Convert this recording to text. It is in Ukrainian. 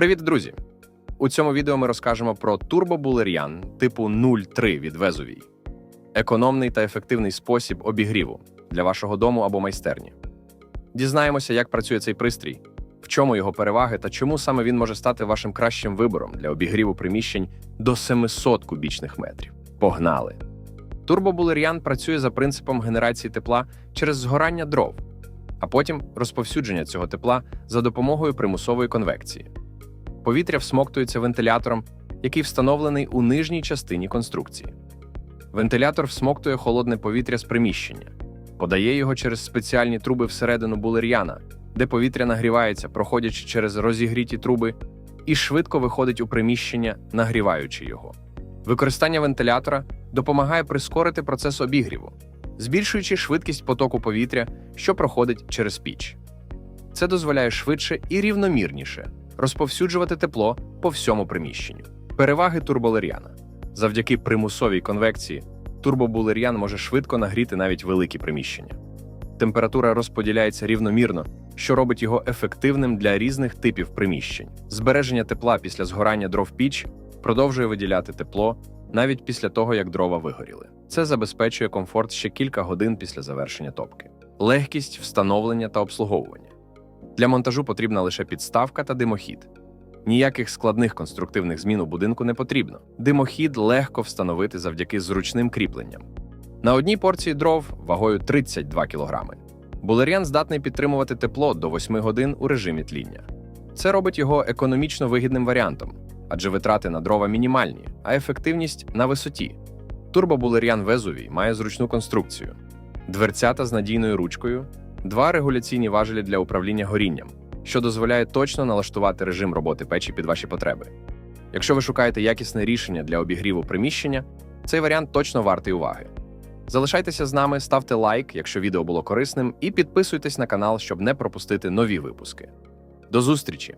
Привіт, друзі! У цьому відео ми розкажемо про турбобулер'ян типу 03 від Везувій. Економний та ефективний спосіб обігріву для вашого дому або майстерні. Дізнаємося, як працює цей пристрій, в чому його переваги та чому саме він може стати вашим кращим вибором для обігріву приміщень до 700 кубічних метрів. Погнали! Турбобулер'ян працює за принципом генерації тепла через згорання дров, а потім розповсюдження цього тепла за допомогою примусової конвекції. Повітря всмоктується вентилятором, який встановлений у нижній частині конструкції. Вентилятор всмоктує холодне повітря з приміщення, подає його через спеціальні труби всередину булер'яна, де повітря нагрівається, проходячи через розігріті труби, і швидко виходить у приміщення, нагріваючи його. Використання вентилятора допомагає прискорити процес обігріву, збільшуючи швидкість потоку повітря, що проходить через піч. Це дозволяє швидше і рівномірніше розповсюджувати тепло по всьому приміщенню. Переваги турболер'яна. Завдяки примусовій конвекції турбобулер'ян може швидко нагріти навіть великі приміщення. Температура розподіляється рівномірно, що робить його ефективним для різних типів приміщень. Збереження тепла після згорання дров піч продовжує виділяти тепло навіть після того, як дрова вигоріли. Це забезпечує комфорт ще кілька годин після завершення топки. Легкість встановлення та обслуговування. Для монтажу потрібна лише підставка та димохід. Ніяких складних конструктивних змін у будинку не потрібно. Димохід легко встановити завдяки зручним кріпленням. На одній порції дров вагою 32 кг. Булер'ян здатний підтримувати тепло до 8 годин у режимі тління. Це робить його економічно вигідним варіантом, адже витрати на дрова мінімальні, а ефективність на висоті. Турбобулер'ян Везувій має зручну конструкцію, дверцята з надійною ручкою, два регуляційні важелі для управління горінням, що дозволяє точно налаштувати режим роботи печі під ваші потреби. Якщо ви шукаєте якісне рішення для обігріву приміщення, цей варіант точно вартий уваги. Залишайтеся з нами, ставте лайк, якщо відео було корисним, і підписуйтесь на канал, щоб не пропустити нові випуски. До зустрічі!